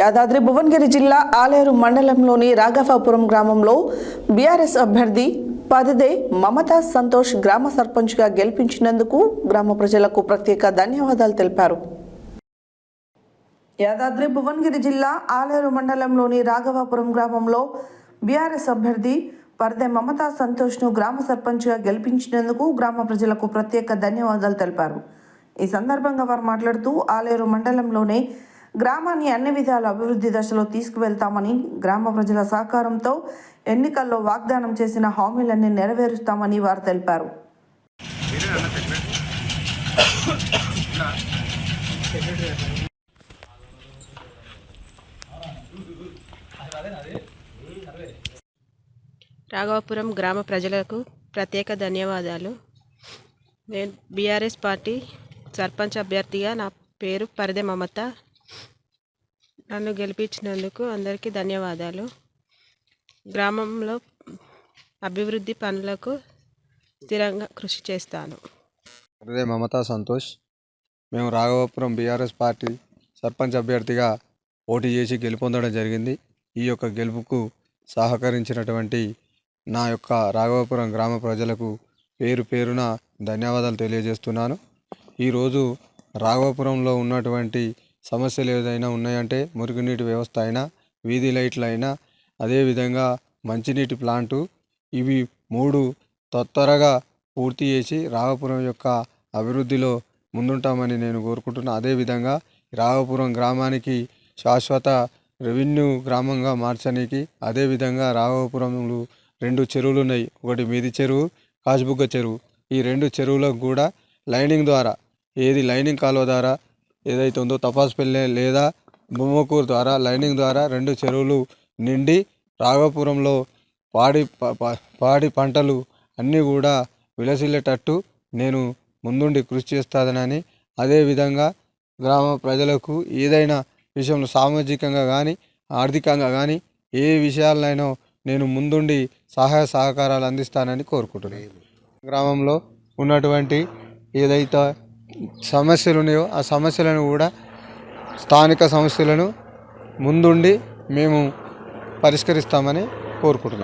యాదాద్రి భువనగిరి జిల్లా ఆలేరు మండలంలోని రాఘవాపురం గ్రామంలో బీఆర్ఎస్ అభ్యర్థి పదిదే మమతా సంతోష్ గ్రామ సర్పంచ్గా గెలిపించినందుకు గ్రామ ప్రజలకు ప్రత్యేక ధన్యవాదాలు తెలిపారు. యాదాద్రి భువనగిరి జిల్లా ఆలేరు మండలంలోని రాఘవాపురం గ్రామంలో బీఆర్ఎస్ అభ్యర్థి పరదే మమతా సంతోష్ను గ్రామ సర్పంచ్గా గెలిపించినందుకు గ్రామ ప్రజలకు ప్రత్యేక ధన్యవాదాలు తెలిపారు. ఈ సందర్భంగా వారు మాట్లాడుతూ ఆలేరు మండలంలోనే గ్రామాన్ని అన్ని విధాల అభివృద్ధి దశలో తీసుకువెళ్తామని గ్రామ ప్రజల సహకారంతో ఎన్నికల్లో వాగ్దానం చేసిన హామీలన్నీ నెరవేరుస్తామని వారు తెలిపారు. రాఘవపురం గ్రామ ప్రజలకు ప్రత్యేక ధన్యవాదాలు. నేను బీఆర్ఎస్ పార్టీ సర్పంచ్ అభ్యర్థిగా నా పేరు పరిదె మమత. నన్ను గెలిపించినందుకు అందరికీ ధన్యవాదాలు. గ్రామంలో అభివృద్ధి పనులకు స్థిరంగా కృషి చేస్తాను. అదే మమతా సంతోష్. మేము రాఘవపురం బీఆర్ఎస్ పార్టీ సర్పంచ్ అభ్యర్థిగా పోటీ చేసి గెలుపొందడం జరిగింది. ఈ యొక్క గెలుపుకు సహకరించినటువంటి నా యొక్క రాఘవపురం గ్రామ ప్రజలకు పేరు పేరున ధన్యవాదాలు తెలియజేస్తున్నాను. ఈరోజు రాఘవపురంలో ఉన్నటువంటి సమస్యలు ఏదైనా ఉన్నాయంటే మురుగునీటి వ్యవస్థ అయినా వీధి లైట్లు అయినా అదేవిధంగా మంచినీటి ప్లాంటు ఇవి మూడు తొత్తరగా పూర్తి చేసి రాఘపురం యొక్క అభివృద్ధిలో ముందుంటామని నేను కోరుకుంటున్నాను అదేవిధంగా రాఘపురం గ్రామానికి శాశ్వత రెవెన్యూ గ్రామంగా మార్చడానికి అదేవిధంగా రాఘవపురంలో రెండు చెరువులు ఉన్నాయి. ఒకటి మీది చెరువు కాశబుగ్గ చెరువు. ఈ రెండు చెరువులకు కూడా లైనింగ్ ద్వారా ఏది లైనింగ్ కాలువ ద్వారా ఏదైతే ఉందో తపాసుపల్లి లేదా బొమ్మకూరు ద్వారా లైనింగ్ ద్వారా రెండు చెరువులు నిండి రాఘపురంలో పాడి పాడి పంటలు అన్నీ కూడా విలసిల్లేటట్టు నేను ముందుండి కృషి చేస్తానని అదేవిధంగా గ్రామ ప్రజలకు ఏదైనా విషయంలో సామాజికంగా కానీ ఆర్థికంగా కానీ ఏ విషయాలనైనా నేను ముందుండి సహాయ సహకారాలు అందిస్తానని కోరుకుంటున్నాను. గ్రామంలో ఉన్నటువంటి ఏదైతే సమస్యలు ఉన్నాయో ఆ సమస్యలను కూడా స్థానిక సమస్యలను ముందుండి మేము పరిష్కరిస్తామని కోరుకుంటున్నాం.